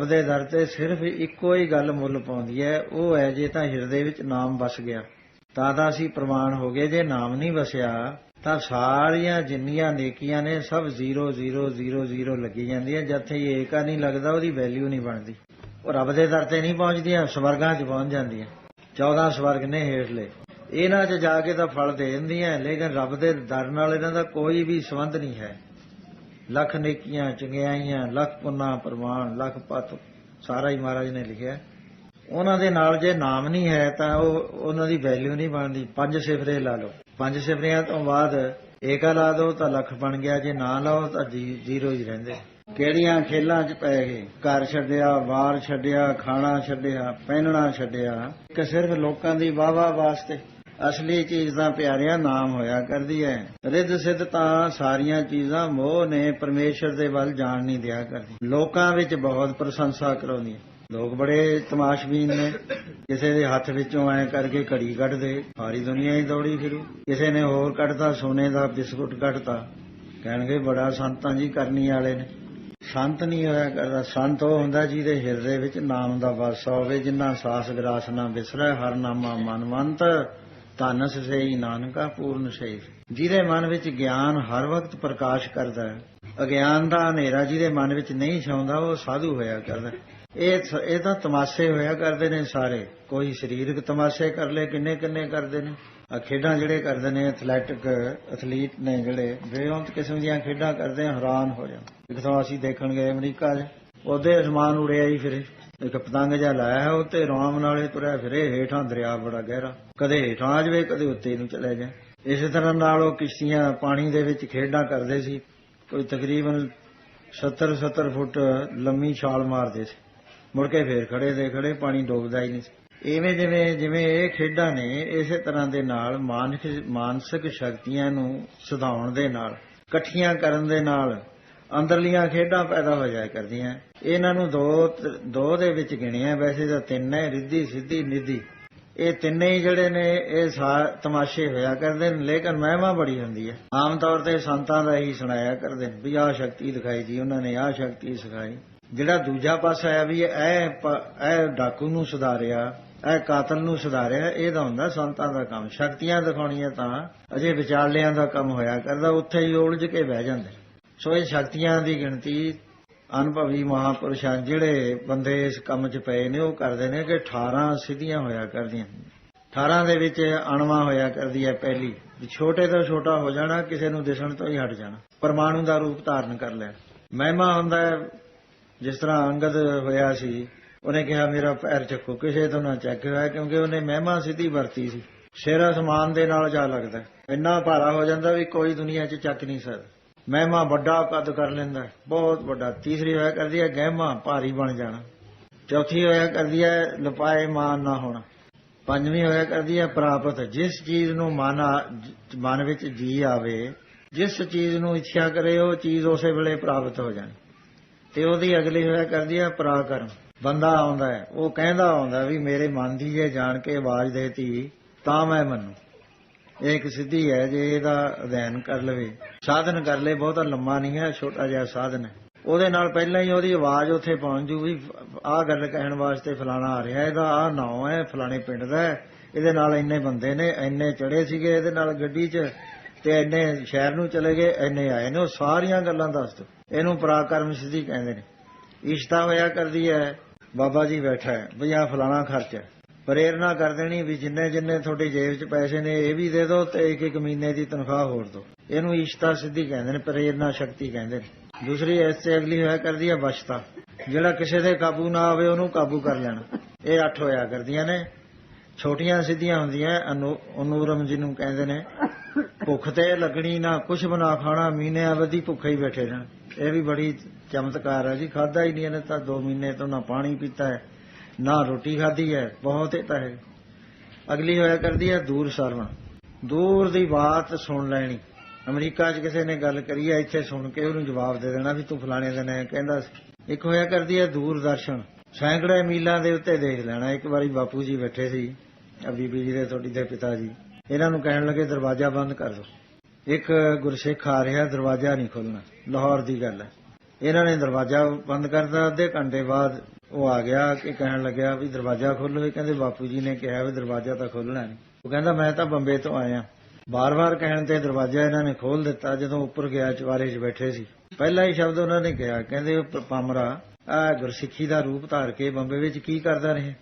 ਉਹਦੇ ਦਰ ਤੇ ਸਿਰਫ ਇੱਕੋ ਹੀ ਗੱਲ ਮੁੱਲ ਪਾਉਂਦੀ ਹੈ, ਉਹ ਹੈ ਜੇ ਤਾਂ ਹਿਰਦੇ ਵਿੱਚ ਨਾਮ ਵਸ ਗਿਆ। ਤਾਂ ਤਾਂ ਅਸੀਂ ਪ੍ਰਮਾਣ ਹੋ ਗਏ, ਜੇ ਨਾਮ ਨਹੀਂ ਵਸਿਆ, ਤਾਂ ਸਾਰੀਆਂ ਜਿੰਨੀਆਂ ਨੇਕੀਆਂ ਨੇ ਸਭ 0 0 0 0 ਲੱਗੀ ਜਾਂਦੀਆਂ, ਜਿੱਥੇ ਇਹ ਏਕਾ ਨਹੀਂ ਲੱਗਦਾ, ਉਹਦੀ ਵੈਲਿਊ ਨਹੀਂ ਬਣਦੀ। ਉਹ ਰੱਬ ਦੇ ਦਰ ਤੇ ਨਹੀਂ ਪਹੁੰਚਦੀਆਂ, ਸਵਰਗਾਂ 'ਚ ਪਹੁੰਚ ਜਾਂਦੀਆਂ। 14 ਸਵਰਗ ਨੇ ਹੇਠਲੇ। ਇਹਨਾਂ 'ਚ ਜਾ ਕੇ ਤਾਂ ਫਲ ਦੇ ਦਿੰਦੀਆਂ, ਲੇਕਿਨ ਰੱਬ ਦੇ ਦਰ ਨਾਲ ਇਹਨਾਂ ਦਾ ਕੋਈ ਵੀ ਸੰਬੰਧ ਨਹੀਂ ਹੈ। ਲੱਖ ਨੇਕੀਆਂ, ਚੰਗਿਆਈਆਂ, ਲੱਖ ਪੁੰਨਾ, ਪ੍ਰਮਾਣ, ਲੱਖ ਪਤ, ਸਾਰਾ ਹੀ ਮਹਾਰਾਜ ਨੇ ਲਿਖਿਆ। ਉਹਨਾਂ ਦੇ ਨਾਲ ਜੇ ਨਾਮ ਨਹੀਂ ਹੈ ਤਾਂ ਉਹ ਉਹਨਾਂ ਦੀ ਵੈਲਿਊ ਨਹੀਂ ਬਣਦੀ। ਪੰਜ ਸਿਫਰੇ ਲਾ ਲਓ। ਪੰਜ ਸਿਫਰਿਆਂ ਤੋਂ ਬਾਅਦ ਏਕਾ ਲਾ ਦੋ ਤਾਂ ਲੱਖ ਬਣ ਗਿਆ। ਜੇ ਨਾ ਲਾਓ ਤਾਂ ਜ਼ੀਰੋ ਹੀ ਰਹਿੰਦੇ। ਕਿਹੜੀਆਂ ਖੇਲਾਂ 'ਚ ਪੈ ਗਏ? ਘਰ ਛੱਡਿਆ, ਵਾਰ ਛੱਡਿਆ, ਖਾਣਾ ਛੱਡਿਆ, ਪਹਿਨਣਾ ਛੱਡਿਆ। ਕਿ ਸਿਰਫ ਲੋਕਾਂ ਦੀ ਵਾਵਾ ਵਾਸਤੇ। ਅਸਲੀ ਚੀਜ਼ ਦਾ ਪਿਆਰਿਆ ਨਾਮ ਹੋਇਆ ਕਰਦੀ ਹੈ ਰਿੱਧ ਸਿੱਧ ਤਾਂ ਸਾਰੀਆਂ ਚੀਜ਼ਾਂ ਮੋਹ ਨੇ ਪਰਮੇਸ਼ਰ ਦੇ ਵੱਲ ਜਾਣ ਨਹੀਂ ਦਿਆ ਕਰਦੀ। ਲੋਕਾਂ ਵਿੱਚ ਬਹੁਤ ਪ੍ਰਸ਼ੰਸਾ ਕਰਾਉਂਦੀ ਲੋਕ ਬੜੇ ਤਮਾਸ਼ਬੀਨ ਨੇ। ਕਿਸੇ ਦੇ ਹੱਥ ਵਿੱਚੋਂ ਐ ਕਰਕੇ ਘੜੀ ਕੱਢਦੇ ਸਾਰੀ ਦੁਨੀਆ ਹੀ ਦੌੜੀ ਫਿਰੂ। ਕਿਸੇ ਨੇ ਹੋਰ ਕੱਢਤਾ, ਸੋਨੇ ਦਾ ਬਿਸਕੁਟ ਕੱਢਤਾ। ਕਹਿਣਗੇ ਬੜਾ ਸੰਤਾਂ ਜੀ ਕਰਨੀ ਵਾਲੇ ਨੇ। ਸੰਤ ਨਹੀਂ ਹੋਇਆ ਕਰਦਾ। ਸੰਤ ਉਹ ਹੁੰਦਾ ਜਿਹਦੇ ਹਿਰਦੇ ਵਿੱਚ ਨਾਮ ਦਾ ਵਾਸਾ ਹੋਵੇ, ਜਿੰਨਾ ਸਾਸ ਗਰਾਸ ਨਾ ਵਿਸਰੈ ਹਰ ਨਾਮਾ ਮਨਵੰਤ। ਧਨ ਸਈ ਨਾਨਕਾ ਪੂਰਨ ਸਈ ਜਿਹਦੇ ਮਨ ਵਿੱਚ ਗਿਆਨ ਹਰ ਵਕਤ ਪ੍ਰਕਾਸ਼ ਕਰਦਾ ਹੈ। ਅਗਿਆਨ ਦਾ ਹਨੇਰਾ ਜਿਹਦੇ ਮਨ ਵਿੱਚ ਨਹੀਂ ਛਾਉਂਦਾ, ਉਹ ਸਾਧੂ ਹੋਇਆ ਕਰਦਾ ਇਹ ਇਹ ਤਾਂ ਤਮਾਸ਼ੇ ਹੋਇਆ ਕਰਦੇ ਨੇ ਸਾਰੇ। ਕੋਈ ਸਰੀਰਕ ਤਮਾਸ਼ੇ ਕਰ ਲੈ ਕਿੰਨੇ ਕਿੰਨੇ ਕਰਦੇ ਨੇ। ਆ ਖੇਡਾਂ ਜਿਹੜੇ ਕਰਦੇ ਨੇ, ਐਥਲੈਟਿਕ, ਐਥਲੀਟ ਨੇ ਜਿਹੜੇ, ਬੇਅੰਤ ਕਿਸਮ ਦੀਆਂ ਖੇਡਾਂ ਕਰਦੇ ਹੈਰਾਨ ਹੋ ਜਾਂ ਇੱਕ ਤਾਂ ਅਸੀਂ ਦੇਖਣ ਗਏ ਅਮਰੀਕਾ 'ਚ, ਉਹਦੇ ਅਸਮਾਨ ਉੜਿਆ ਹੀ ਫਿਰੇ। ਇੱਕ ਪਤੰਗ ਜਿਹਾ ਲਾਇਆ ਹੈ ਉੱਤੇ ਆਰਾਮ ਨਾਲੇ ਤੁਰਿਆ ਫਿਰੇ, ਹੇਠਾਂ ਦਰਿਆ ਬੜਾ ਗਹਿਰਾ। ਕਦੇ ਹੇਠਾਂ ਆ ਜਾਵੇ, ਕਦੇ ਉੱਤੇ ਨੂੰ ਚਲੇ ਜਾ ਇਸੇ ਤਰ੍ਹਾਂ ਨਾਲ ਉਹ ਕਿਸ਼ਤੀਆਂ ਪਾਣੀ ਦੇ ਵਿੱਚ ਖੇਡਾਂ ਕਰਦੇ ਸੀ। ਕੋਈ ਤਕਰੀਬਨ 70 70 ਫੁੱਟ ਲੰਮੀ ਛਾਲ ਮਾਰਦੇ ਸੀ। ਮੁੜ ਕੇ ਫੇਰ ਖੜੇ ਦੇ ਖੜੇ ਪਾਣੀ ਡੋਬਦਾ ਹੀ ਨਹੀਂ ਸੀ। ਇਵੇਂ ਜਿਵੇਂ ਜਿਵੇਂ ਇਹ ਖੇਡਾਂ ਨੇ, ਇਸੇ ਤਰ੍ਹਾਂ ਦੇ ਨਾਲ ਮਾਨਸਿਕ ਮਾਨਸਿਕ ਸ਼ਕਤੀਆਂ ਨੂੰ ਸੁਧਾਉਣ ਦੇ ਨਾਲ, ਇਕੱਠੀਆਂ ਕਰਨ ਦੇ ਨਾਲ ਅੰਦਰਲੀਆਂ ਖੇਡਾਂ ਪੈਦਾ ਹੋ ਜਾਇਆ ਕਰਦੀਆਂ। ਇਹਨਾਂ ਨੂੰ ਦੋ ਦੋ ਦੇ ਵਿੱਚ ਗਿਣਿਆ, ਵੈਸੇ ਤਾਂ ਤਿੰਨ ਹੈ ਰਿੱਧੀ, ਸਿੱਧੀ, ਨਿੱਧੀ। ਇਹ ਤਿੰਨੇ ਹੀ ਜਿਹੜੇ ਨੇ, ਇਹ ਤਮਾਸ਼ੇ ਹੋਇਆ ਕਰਦੇ ਨੇ, ਲੇਕਿਨ ਮਹਿਮਾ ਬੜੀ ਹੁੰਦੀ ਹੈ ਆਮ ਤੌਰ ਤੇ ਸੰਤਾਂ ਦਾ ਹੀ ਸੁਣਾਇਆ ਕਰਦੇ ਨੇ, ਵੀ ਆਹ ਸ਼ਕਤੀ ਦਿਖਾਈ ਜੀ, ਉਹਨਾਂ ਨੇ ਆਹ ਸ਼ਕਤੀ ਸਿਖਾਈ। ਜਿਹੜਾ ਦੂਜਾ ਪਾਸਾ ਹੈ ਵੀ ਇਹ ਇਹ ਡਾਕੂ ਨੂੰ ਸੁਧਾਰਿਆ, ਇਹ ਕਾਤਲ ਨੂੰ ਸੁਧਾਰਿਆ ਇਹਦਾ ਹੁੰਦਾ ਸੰਤਾਂ ਦਾ ਕੰਮ। ਸ਼ਕਤੀਆਂ ਦਿਖਾਉਣੀਆਂ ਤਾਂ ਅਜੇ ਵਿਚਾਰਲਿਆਂ ਦਾ ਕੰਮ ਹੋਇਆ ਕਰਦਾ, ਉੱਥੇ ਹੀ ਉਲਝ ਕੇ ਬਹਿ ਜਾਂਦੇ। ਸੋ ਇਹ ਸ਼ਕਤੀਆਂ ਦੀ ਗਿਣਤੀ ਅਨੁਭਵੀ ਮਹਾਪੁਰਸ਼ਾਂ ਜਿਹੜੇ ਬੰਦੇ ਇਸ ਕੰਮ 'ਚ ਪਏ ਨੇ, ਉਹ ਕਰਦੇ ਨੇ ਕਿ 18 ਸਿੱਧੀਆਂ ਹੋਇਆ ਕਰਦੀਆਂ। 18 ਦੇ ਵਿੱਚ ਅਣਵਾ ਹੋਇਆ ਕਰਦੀ ਹੈ ਪਹਿਲੀ। ਛੋਟੇ ਤੋਂ ਛੋਟਾ ਹੋ ਜਾਣਾ, ਕਿਸੇ ਨੂੰ ਦਿਸਣ ਤੋਂ ਹੀ ਹਟ ਜਾਣਾ। ਪਰਮਾਣੂ ਦਾ ਰੂਪ ਧਾਰਨ ਕਰ ਲਿਆ ਮਹਿਮਾ ਹੁੰਦਾ ਜਿਸ ਤਰ੍ਹਾਂ ਅੰਗਦ ਹੋਇਆ ਸੀ, ਉਹਨੇ ਕਿਹਾ, ਮੇਰਾ ਪੈਰ ਚੱਕੋ, ਕਿਸੇ ਤੋਂ ਨਾ ਚੱਕ ਹੋਇਆ, ਕਿਉਂਕਿ ਉਹਨੇ ਮਹਿਮਾ ਸਿੱਧੀ ਵਰਤੀ ਸੀ। ਸਿਰ ਅਸਮਾਨ ਦੇ ਨਾਲ ਜਾ ਲੱਗਦਾ ਇੰਨਾ ਭਾਰਾ ਹੋ ਜਾਂਦਾ ਵੀ ਕੋਈ ਦੁਨੀਆ 'ਚ ਚੱਕ ਨਹੀਂ ਸਕਦਾ। ਮਹਿਮਾ ਵੱਡਾ ਕੱਦ ਕਰ ਲੈਂਦਾ ਬਹੁਤ ਵੱਡਾ। ਤੀਸਰੀ ਹੋਇਆ ਕਰਦੀ ਹੈ, ਗਹਿਮਾ ਭਾਰੀ ਬਣ ਜਾਣਾ। ਚੌਥੀ ਹੋਇਆ ਕਰਦੀ ਹੈ, ਲਪਾਏ ਮਾਨ ਨਾ ਹੋਣਾ। ਪੰਜਵੀਂ ਹੋਇਆ ਕਰਦੀ ਹੈ, ਪ੍ਰਾਪਤ। ਜਿਸ ਚੀਜ਼ ਨੂੰ ਮਨ ਆ- ਜ- ਮਨ ਵਿੱਚ ਜੀ ਆਵੇ, ਜਿਸ ਚੀਜ਼ ਨੂੰ ਇੱਛਾ ਕਰੇ, ਉਹ ਚੀਜ਼ ਉਸੇ ਵੇਲੇ ਪ੍ਰਾਪਤ ਹੋ ਜਾਣੀ। ਤੇ ਉਹਦੀ ਅਗਲੀ ਹੋਇਆ ਕਰਦੀ ਹੈ, ਪ੍ਰਾਕਰਮ। ਬੰਦਾ ਆਉਂਦਾ ਹੈ, ਉਹ ਕਹਿੰਦਾ ਆਉਂਦਾ ਵੀ ਮੇਰੇ ਮਨ ਦੀ ਜੇ ਜਾਣ ਕੇ ਆਵਾਜ਼ ਦੇਤੀ, ਤਾਂ ਮੈਂ ਮੰਨੂ। ਇਹ ਇੱਕ ਸਿੱਧੀ ਹੈ ਜੇ ਇਹਦਾ ਅਧਿਐਨ ਕਰ ਲਵੇ। ਸਾਧਨ ਕਰ ਲੇ ਬਹੁਤਾ ਲੰਮਾ ਨਹੀਂ ਹੈ, ਛੋਟਾ ਜਿਹਾ ਸਾਧਨ ਹੈ। ਉਹਦੇ ਨਾਲ ਪਹਿਲਾਂ ਹੀ ਉਹਦੀ ਆਵਾਜ਼ ਉੱਥੇ ਪਹੁੰਚ ਜੂ ਵੀ ਆਹ ਗੱਲ ਕਹਿਣ ਵਾਸਤੇ ਫਲਾਣਾ ਆ ਰਿਹਾ ਇਹਦਾ, ਆਹ ਨਾਂ ਹੈ, ਫਲਾਣੇ ਪਿੰਡ ਦਾ ਇਹਦੇ ਨਾਲ ਇੰਨੇ ਬੰਦੇ ਨੇ, ਇੰਨੇ ਚੜੇ ਸੀਗੇ ਇਹਦੇ ਨਾਲ ਗੱਡੀ 'ਚ, ਤੇ ਇੰਨੇ ਸ਼ਹਿਰ ਨੂੰ ਚਲੇ ਗਏ, ਇੰਨੇ ਆਏ ਨੇ, ਉਹ ਸਾਰੀਆਂ ਗੱਲਾਂ ਦੱਸ ਦੋ ਇਹਨੂੰ ਪਰਾਕਰਮ ਸਿੱਧੀ ਕਹਿੰਦੇ ਨੇ। ਇਸ਼ਤਾ ਹੋਇਆ ਕਰਦੀ ਹੈ, ਬਾਬਾ ਜੀ ਬੈਠਾ ਹੈ ਵੀ ਆਹ ਫਲਾਣਾ ਖਰਚ ਪ੍ਰੇਰਣਾ ਕਰ ਦੇਣੀ ਵੀ ਜਿੰਨੇ ਜਿੰਨੇ ਤੁਹਾਡੀ ਜੇਬ 'ਚ ਪੈਸੇ ਨੇ, ਇਹ ਵੀ ਦੇ ਦਿਓ ਤੇ ਇੱਕ ਇੱਕ ਮਹੀਨੇ ਦੀ ਤਨਖਾਹ ਹੋਰ ਦਿਓ ਇਹਨੂੰ ਇਸ਼ਤਾ ਸਿੱਧੀ ਕਹਿੰਦੇ ਨੇ, ਪ੍ਰੇਰਣਾ ਸ਼ਕਤੀ ਕਹਿੰਦੇ ਨੇ। ਦੂਸਰੀ, ਇਸ ਤੇ ਅਗਲੀ ਹੋਇਆ ਕਰਦੀ ਹੈ ਬਸ਼ਤਾ ਜਿਹੜਾ ਕਿਸੇ ਦੇ ਕਾਬੂ ਨਾ ਆਵੇ, ਉਹਨੂੰ ਕਾਬੂ ਕਰ ਲੈਣਾ। ਇਹ ਅੱਠ ਹੋਇਆ ਕਰਦੀਆਂ ਨੇ। ਛੋਟੀਆਂ ਸਿੱਧੀਆਂ ਹੁੰਦੀਆਂ, ਅਨੂ- ਅਨੂਰਮ ਜਿਹਨੂੰ ਕਹਿੰਦੇ ਨੇ। ਭੁੱਖ ਤੇ ਲੱਗਣੀ ਨਾ, ਕੁਛ ਬਣਾ ਖਾਣਾ, ਮਹੀਨੇ ਅਵਧੀ ਭੁੱਖੇ ਹੀ ਬੈਠੇ ਰਹਿਣ। ਇਹ ਵੀ ਬੜੀ ਚਮਤਕਾਰ ਹੈ ਜੀ। ਖਾਦਾ ਹੀ ਨਹੀਂ ਇਹਨੇ ਤਾਂ 2 ਮਹੀਨੇ ਤੋਂ ਨਾ ਪਾਣੀ ਪੀਤਾ ਹੈ। ਨਾ ਰੋਟੀ ਖਾਧੀ ਹੈ, ਬਹੁਤ ਇਹ ਤਾਂ ਹੈ। ਅਗਲੀ ਹੋਇਆ ਕਰਦੀ ਹੈ ਦੂਰ ਸਰਵਣ ਦੂਰ ਦੀ ਬਾਤ ਸੁਣ ਲੈਣੀ। ਅਮਰੀਕਾ 'ਚ ਕਿਸੇ ਨੇ ਗੱਲ ਕਰੀ ਹੈ, ਇੱਥੇ ਸੁਣ ਕੇ ਉਹਨੂੰ ਜਵਾਬ ਦੇ ਦੇਣਾ ਵੀ ਤੂੰ ਫਲਾਣੇ ਦਿਨ ਐ ਕਹਿੰਦਾ ਸੀ। ਇੱਕ ਹੋਇਆ ਕਰਦੀ ਹੈ ਦੂਰਦਰਸ਼ਨ ਸੈਂਕੜੇ ਮੀਲਾਂ ਦੇ ਉੱਤੇ ਦੇਖ ਲੈਣਾ। ਇੱਕ ਵਾਰੀ ਬਾਪੂ ਜੀ ਬੈਠੇ ਸੀ ਆ ਬੀਬੀ ਜੀ ਦੇ, ਤੁਹਾਡੀ ਦੇ ਪਿਤਾ ਜੀ। ਇਹਨਾਂ ਨੂੰ ਕਹਿਣ ਲੱਗੇ, ਦਰਵਾਜ਼ਾ ਬੰਦ ਕਰ ਦਿਓ ਇੱਕ ਗੁਰਸਿੱਖ ਆ ਰਿਹਾ, ਦਰਵਾਜ਼ਾ ਨਹੀਂ ਖੋਲਣਾ। ਲਾਹੌਰ ਦੀ ਗੱਲ ਹੈ। ਇਹਨਾਂ ਨੇ ਦਰਵਾਜ਼ਾ ਬੰਦ ਕਰਤਾ, ਅੱਧੇ ਘੰਟੇ ਬਾਅਦ ਉਹ ਆ ਗਿਆ ਕਿ ਕਹਿਣ ਲੱਗਿਆ ਵੀ ਦਰਵਾਜ਼ਾ ਖੋਲ੍ਹੋ, ਇਹ ਕਹਿੰਦੇ ਬਾਪੂ ਜੀ ਨੇ ਕਿਹਾ ਵੀ ਦਰਵਾਜ਼ਾ ਤਾਂ ਖੋਲਣਾ ਨਹੀਂ। ਉਹ ਕਹਿੰਦਾ, ਮੈਂ ਤਾਂ ਬੰਬੇ ਤੋਂ ਆਇਆ। ਬਾਰ-ਬਾਰ ਕਹਿਣ ਤੇ ਦਰਵਾਜ਼ਾ ਇਹਨਾਂ ਨੇ ਖੋਲ ਦਿੱਤਾ ਜਦੋਂ ਉੱਪਰ ਗਿਆ ਚਵਾਰੇ 'ਚ ਬੈਠੇ ਸੀ। ਪਹਿਲਾ ਹੀ ਸ਼ਬਦ ਉਹਨਾਂ ਨੇ ਕਿਹਾ, ਕਹਿੰਦੇ ਪਾਮਰਾ, ਆ ਗੁਰਸਿੱਖੀ ਦਾ ਰੂਪ ਧਾਰ ਕੇ ਬੰਬੇ ਵਿੱਚ ਕੀ ਕਰਦਾ ਰਹੇ?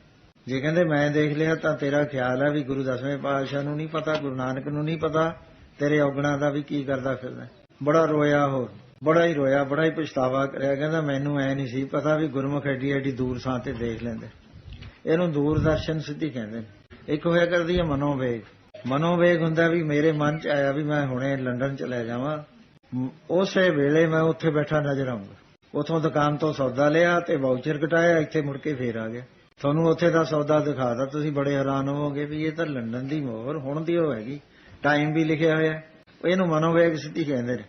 ਜੇ ਕਹਿੰਦੇ, ਮੈਂ ਦੇਖ ਲਿਆ ਤਾਂ ਤੇਰਾ ਖਿਆਲ ਆ ਵੀ ਗੁਰੂ ਦਸਵੇਂ ਪਾਤਸ਼ਾਹ ਨੂੰ ਨਹੀਂ ਪਤਾ, ਗੁਰੂ ਨਾਨਕ ਨੂੰ ਨਹੀਂ ਪਤਾ, ਤੇਰੇ ਔਗਣਾ ਦਾ ਵੀ ਕੀ ਕਰਦਾ ਫਿਰਦਾ ਬੜਾ ਰੋਇਆ ਹੋਰ। ਬੜਾ ਹੀ ਰੋਇਆ, ਬੜਾ ਹੀ ਪਛਤਾਵਾ ਕਰਿਆ। ਕਹਿੰਦਾ, ਮੈਨੂੰ ਐ ਨਹੀਂ ਸੀ ਪਤਾ ਵੀ ਗੁਰਮੁਖ ਐਡੀ ਐਡੀ ਦੂਰ ਸਾਂ ਤੇ ਦੇਖ ਲੈਂਦੇ। ਇਹਨੂੰ ਦੂਰਦਰਸ਼ਨ ਸਿੱਧੀ ਕਹਿੰਦੇ ਨੇ। ਇੱਕ ਹੋਇਆ ਕਰਦੀ ਹੈ ਮਨੋਵੇਗ। ਮਨੋਵੇਗ ਹੁੰਦਾ ਵੀ ਮੇਰੇ ਮਨ ਚ ਆਇਆ ਵੀ ਮੈਂ ਹੁਣੇ ਲੰਡਨ ਚਲਾ ਜਾਵਾਂ। ਉਸੇ ਵੇਲੇ ਮੈਂ ਉੱਥੇ ਬੈਠਾ ਨਜ਼ਰ ਆਉਂਗਾ ਉਥੋਂ ਦੁਕਾਨ ਤੋਂ ਸੌਦਾ ਲਿਆ ਤੇ ਵਾਊਚਰ ਕਟਾਇਆ, ਇੱਥੇ ਮੁੜ ਕੇ ਫੇਰ ਆ ਗਿਆ। ਤੁਹਾਨੂੰ ਉੱਥੇ ਦਾ ਸੌਦਾ ਦਿਖਾਦਾ ਤੁਸੀਂ ਬੜੇ ਹੈਰਾਨ ਹੋਵੋਗੇ ਵੀ ਇਹ ਤਾਂ ਲੰਡਨ ਦੀ ਮੋਹਰ, ਹੁਣ ਦੀ ਉਹ ਹੈਗੀ। ਟਾਈਮ ਵੀ ਲਿਖਿਆ ਹੋਇਆ। ਇਹਨੂੰ ਮਨੋਵੇਗ ਸਿੱਧੀ ਕਹਿੰਦੇ ਨੇ।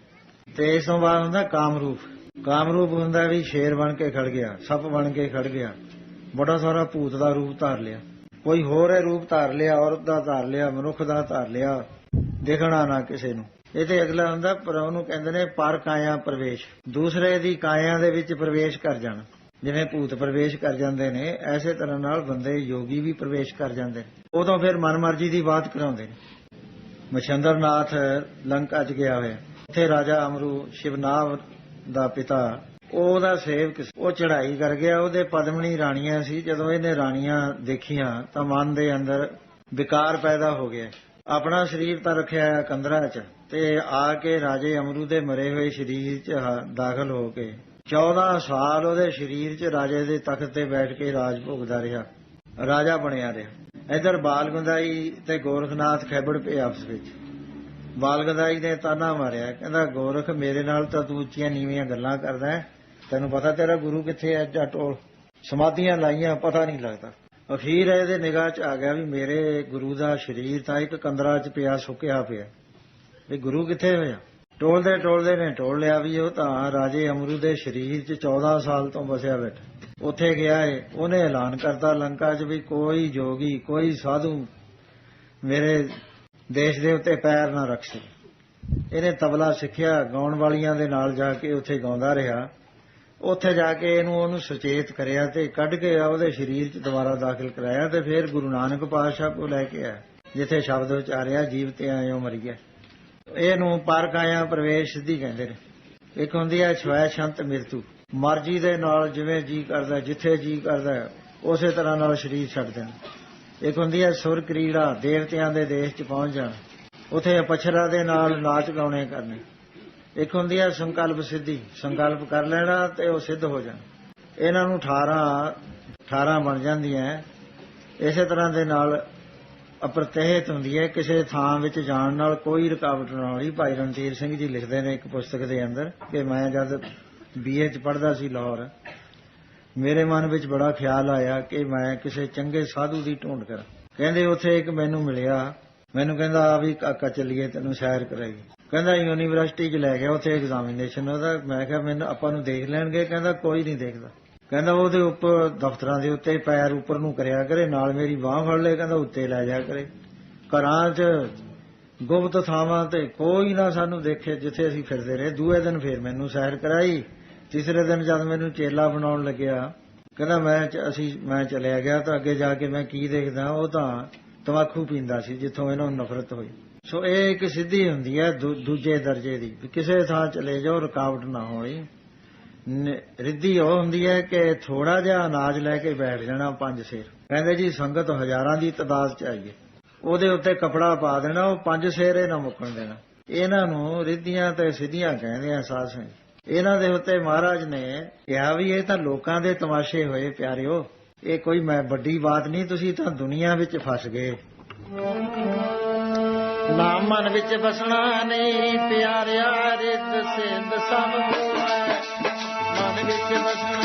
ਤੇ ਇਸ ਤੋਂ ਬਾਅਦ ਹੁੰਦਾ ਕਾਮਰੂਪ। ਕਾਮਰੂਪ ਹੁੰਦਾ ਵੀ ਸ਼ੇਰ ਬਣ ਕੇ ਖੜ ਗਿਆ, ਸੱਪ ਬਣ ਕੇ ਖੜ ਗਿਆ। ਬੜਾ ਸਾਰਾ ਭੂਤ ਦਾ ਰੂਪ ਧਾਰ ਲਿਆ। ਕੋਈ ਹੋਰ ਹੈ ਰੂਪ ਧਾਰ ਲਿਆ, ਔਰਤ ਦਾ ਧਾਰ ਲਿਆ, ਮਨੁੱਖ ਦਾ ਧਾਰ ਲਿਆ, ਦੇਖਣਾ ਨਾ ਕਿਸੇ ਨੂੰ। ਇਹ ਤੇ ਅਗਲਾ ਹੁੰਦਾ, ਪਰ ਉਹਨੂੰ ਕਹਿੰਦੇ ਨੇ ਪਰ ਕਾਇਆ ਪ੍ਰਵੇਸ਼। ਦੂਸਰੇ ਦੀ ਕਾਇਆ ਦੇ ਵਿੱਚ ਪ੍ਰਵੇਸ਼ ਕਰ ਜਾਣਾ। ਜਿਵੇਂ ਭੂਤ ਪ੍ਰਵੇਸ਼ ਕਰ ਜਾਂਦੇ ਨੇ, ਐਸੇ ਤਰ੍ਹਾਂ ਨਾਲ ਬੰਦੇ ਯੋਗੀ ਵੀ ਪ੍ਰਵੇਸ਼ ਕਰ ਜਾਂਦੇ ਨੇ। ਉਦੋਂ ਫਿਰ ਮਨਮਰਜ਼ੀ ਦੀ ਬਾਤ ਕਰਾਉਂਦੇ ਨੇ। ਮਛੰਦਰਨਾਥ ਲੰਕਾ 'ਚ ਗਿਆ ਹੋਇਆ। ਉੱਥੇ ਰਾਜਾ ਅਮਰੂ ਸ਼ਿਵਨਾਵ ਦਾ ਪਿਤਾ, ਉਹਦਾ ਸੇਵਕ ਉਹ ਚੜ੍ਹਾਈ ਕਰ ਗਿਆ। ਉਹਦੇ ਪਦਮਣੀ ਰਾਣੀਆਂ ਸੀ। ਜਦੋਂ ਇਹਨੇ ਰਾਣੀਆਂ ਦੇਖੀਆਂ ਤਾਂ ਮਨ ਦੇ ਅੰਦਰ ਵਿਕਾਰ ਪੈਦਾ ਹੋ ਗਿਆ। ਆਪਣਾ ਸਰੀਰ ਤਾਂ ਰੱਖਿਆ ਹੈ ਕੰਦਰਾ 'ਚ ਤੇ ਆ ਕੇ ਰਾਜੇ ਅਮਰੂ ਦੇ ਮਰੇ ਹੋਏ ਸਰੀਰ 'ਚ ਦਾਖਲ ਹੋ ਕੇ 14 ਸਾਲ ਉਹਦੇ ਸਰੀਰ 'ਚ ਰਾਜੇ ਦੇ ਤਖਤ ਤੇ ਬੈਠ ਕੇ ਰਾਜ ਭੋਗਦਾ ਰਿਹਾ। ਰਾਜਾ ਬਣਿਆ ਰਿਹਾ। ਇਧਰ ਬਾਲਗੰਦਾਈ ਤੇ ਗੋਰਖਨਾਥ ਖੈਬੜ ਪਏ ਆਪਸ ਵਿੱਚ। ਬਾਲਗਦਾਈ ਨੇ ਤਾਨਾ ਮਾਰਿਆ। ਕਹਿੰਦਾ, ਗੋਰਖ, ਮੇਰੇ ਨਾਲ ਤਾਂ ਤੂੰ ਉੱਚੀਆਂ ਨੀਵੀਆਂ ਗੱਲਾਂ ਕਰਦਾ ਹੈ। ਤੈਨੂੰ ਪਤਾ ਤੇਰਾ ਗੁਰੂ ਕਿੱਥੇ ਹੈ ਜਾਂ ਸਮਾਧੀਆਂ ਲਾਈਆਂ, ਪਤਾ ਨਹੀਂ ਲੱਗਦਾ। ਅਖੀਰ ਇਹਦੇ ਨਿਗਾਹ 'ਚ ਆ ਗਿਆ ਵੀ ਮੇਰੇ ਗੁਰੂ ਦਾ ਸਰੀਰ ਤਾਂ ਇੱਕ ਕੰਦਰਾ 'ਚ ਪਿਆ, ਸੁੱਕਿਆ ਪਿਆ। ਵੀ ਗੁਰੂ ਕਿੱਥੇ ਹੋਇਆ? ਟੋਲਦੇ ਟੋਲਦੇ ਨੇ ਟੋਲ ਲਿਆ ਵੀ ਉਹ ਤਾਂ ਰਾਜੇ ਅਮਰੂ ਦੇ ਸਰੀਰ 'ਚ 14 ਸਾਲ ਤੋਂ ਵਸਿਆ ਬੈਠਾ। ਉੱਥੇ ਗਿਆ ਏ। ਉਹਨੇ ਐਲਾਨ ਕਰਤਾ ਲੰਕਾ 'ਚ ਵੀ ਕੋਈ ਜੋਗੀ, ਕੋਈ ਸਾਧੂ ਮੇਰੇ ਦੇਸ਼ ਦੇ ਉੱਤੇ ਪੈਰ ਨਾ ਰੱਖ। ਸਕੇ ਇਹਨੇ ਤਬਲਾ ਸਿੱਖਿਆ, ਗਾਉਣ ਵਾਲੀਆਂ ਦੇ ਨਾਲ ਜਾ ਕੇ ਉੱਥੇ ਗਾਉਂਦਾ ਰਿਹਾ। ਉੱਥੇ ਜਾ ਕੇ ਇਹਨੂੰ ਉਹਨੂੰ ਸੁਚੇਤ ਕਰਿਆ ਤੇ ਕੱਢ ਕੇ ਉਹਦੇ ਸਰੀਰ 'ਚ ਦੁਬਾਰਾ ਦਾਖਲ ਕਰਾਇਆ ਤੇ ਫਿਰ ਗੁਰੂ ਨਾਨਕ ਪਾਤਸ਼ਾਹ ਕੋਲ ਲੈ ਕੇ ਆਇਆ, ਜਿੱਥੇ ਸ਼ਬਦ ਉਚਾਰਿਆ, ਜੀਵ ਤੇ ਆਇਓ ਮਰ ਗਿਆ ਇਹਨੂੰ ਪਰ ਕਾਇਆ ਪ੍ਰਵੇਸ਼ ਸਿੱਧੀ ਕਹਿੰਦੇ ਨੇ। ਇੱਕ ਹੁੰਦੀ ਹੈ ਛਵੈ ਸ਼ੰਤ ਮਿਰਤੂ। ਮਰਜ਼ੀ ਦੇ ਨਾਲ ਜਿਵੇਂ ਜੀ ਕਰਦਾ, ਜਿੱਥੇ ਜੀ ਕਰਦਾ, ਉਸੇ ਤਰ੍ਹਾਂ ਨਾਲ ਸਰੀਰ ਛੱਡ ਦੇਣਾ ਇੱਕ ਹੁੰਦੀ ਹੈ ਸੁਰ ਕ੍ਰੀੜਾ, ਦੇਵਤਿਆਂ ਦੇ ਦੇਸ਼ 'ਚ ਪਹੁੰਚ ਜਾਣਾ। ਉਥੇ ਪਛਰਾ ਦੇ ਨਾਲ ਨਾਚ ਗਾਉਣੇ ਕਰਨੇ। ਇੱਕ ਹੁੰਦੀ ਹੈ ਸੰਕਲਪ ਸਿੱਧੀ, ਸੰਕਲਪ ਕਰ ਲੈਣਾ ਤੇ ਉਹ ਸਿੱਧ ਹੋ ਜਾਣਾ। ਇਹਨਾਂ ਨੂੰ 18 18 ਬਣ ਜਾਂਦੀਆਂ। ਇਸੇ ਤਰ੍ਹਾਂ ਦੇ ਨਾਲ ਅਪ੍ਰਤਿਹਤ ਹੁੰਦੀ ਹੈ। ਕਿਸੇ ਥਾਂ ਵਿੱਚ ਜਾਣ ਨਾਲ ਕੋਈ ਰੁਕਾਵਟ ਨਾ ਹੋਈ। ਭਾਈ ਰਣਜੀਤ ਸਿੰਘ ਜੀ ਲਿਖਦੇ ਨੇ ਇੱਕ ਪੁਸਤਕ ਦੇ ਅੰਦਰ ਕਿ ਮੈਂ ਜਦ ਬੀਏ ਚ ਪੜਦਾ ਸੀ ਲਾਹੌਰ ਮੇਰੇ ਮਨ ਵਿੱਚ ਬੜਾ ਖਿਆਲ ਆਇਆ ਕਿ ਮੈਂ ਕਿਸੇ ਚੰਗੇ ਸਾਧੂ ਦੀ ਢੂੰਡ ਕਰਾਂ। ਕਹਿੰਦੇ, ਉੱਥੇ ਇੱਕ ਮੈਨੂੰ ਮਿਲਿਆ। ਮੈਨੂੰ ਕਹਿੰਦਾ, ਆ ਵੀ ਕਾਕਾ ਚੱਲੀਏ, ਤੈਨੂੰ ਸੈਰ ਕਰਾਈਏ। ਕਹਿੰਦਾ, ਯੂਨੀਵਰਸਿਟੀ 'ਚ ਲੈ ਗਿਆ, ਉੱਥੇ ਐਗਜ਼ਾਮੀਨੇਸ਼ਨ ਉਹਦਾ। ਮੈਂ ਕਿਹਾ, ਮੈਨੂੰ, ਆਪਾਂ ਨੂੰ ਦੇਖ ਲੈਣਗੇ? ਕਹਿੰਦਾ, ਕੋਈ ਨਹੀਂ ਦੇਖਦਾ। ਕਹਿੰਦਾ, ਉਹਦੇ ਉੱਪਰ, ਦਫ਼ਤਰਾਂ ਦੇ ਉੱਤੇ ਪੈਰ ਉੱਪਰ ਨੂੰ ਕਰਿਆ ਕਰੇ, ਨਾਲ ਮੇਰੀ ਬਾਹ ਫੜ ਲੈ ਕਹਿੰਦਾ, ਉੱਤੇ ਲੈ ਜਾ ਕਰੇ। ਘਰਾਂ 'ਚ ਗੁਪਤ ਥਾਵਾਂ ਤੇ ਕੋਈ ਨਾ ਸਾਨੂੰ ਦੇਖੇ, ਜਿੱਥੇ ਅਸੀਂ ਫਿਰਦੇ ਰਹੇ। ਦੂਏ ਦਿਨ ਫੇਰ ਮੈਨੂੰ ਸੈਰ ਕਰਾਈ। ਤੀਸਰੇ ਦਿਨ ਜਦ ਮੈਨੂੰ ਚੇਲਾ ਬਣਾਉਣ ਲੱਗਿਆ, ਕਹਿੰਦਾ ਮੈਂ ਅਸੀਂ, ਮੈਂ ਚਲਿਆ ਗਿਆ ਤਾਂ ਅੱਗੇ ਜਾ ਕੇ ਮੈਂ ਕੀ ਦੇਖਦਾ, ਉਹ ਤਾਂ ਤਮਾਕੂ ਪੀਂਦਾ ਸੀ, ਜਿੱਥੋਂ ਇਹਨਾਂ ਨੂੰ ਨਫ਼ਰਤ ਹੋਈ। ਸੋ ਇਹ ਇੱਕ ਸਿੱਧੀ ਹੁੰਦੀ ਹੈ ਦੂਜੇ ਦਰਜੇ ਦੀ ਕਿਸੇ ਥਾਂ ਚਲੇ ਜਾਓ, ਰੁਕਾਵਟ ਨਾ ਹੋਣੀ ਨ- ਰਿੱਧੀ ਉਹ ਹੁੰਦੀ ਹੈ ਕਿ ਥੋੜਾ ਜਿਹਾ ਅਨਾਜ ਲੈ ਕੇ ਬੈਠ ਜਾਣਾ ਪੰਜ ਸੇਰ। ਕਹਿੰਦੇ ਜੀ, ਸੰਗਤ ਹਜ਼ਾਰਾਂ ਦੀ ਤਦਾਦ ਚ ਆਈਏ ਉਹਦੇ ਉੱਤੇ ਕਪੜਾ ਪਾ ਦੇਣਾ, ਉਹ ਪੰਜ ਸੇਰੇ ਨਾ ਮੁੱਕਣ ਦੇਣਾ। ਇਹਨਾਂ ਨੂੰ ਰਿੱਧੀਆਂ ਤੇ ਸਿੱਧੀਆਂ ਕਹਿੰਦੇ ਆ ਸਾਧ ਸੰਗਤ। ਇਹਨਾਂ ਦੇ ਉੱਤੇ ਮਹਾਰਾਜ ਨੇ ਕਿਹਾ ਵੀ ਇਹ ਤਾਂ ਲੋਕਾਂ ਦੇ ਤਮਾਸ਼ੇ ਹੋਏ ਪਿਆਰਿਓ, ਇਹ ਕੋਈ ਮੈਂ ਵੱਡੀ ਬਾਤ ਨਹੀਂ, ਤੁਸੀਂ ਤਾਂ ਦੁਨੀਆ ਵਿੱਚ ਫਸ ਗਏ। ਨਾਮ ਮਨ ਵਿੱਚ ਬਸਣਾ ਨਹੀਂ, ਪਿਆਰਿਆ ਰਿਤ ਸਿੰਧ ਸਭ ਹੋਵੇ। ਮਨ ਵਿੱਚ ਬਸਣਾ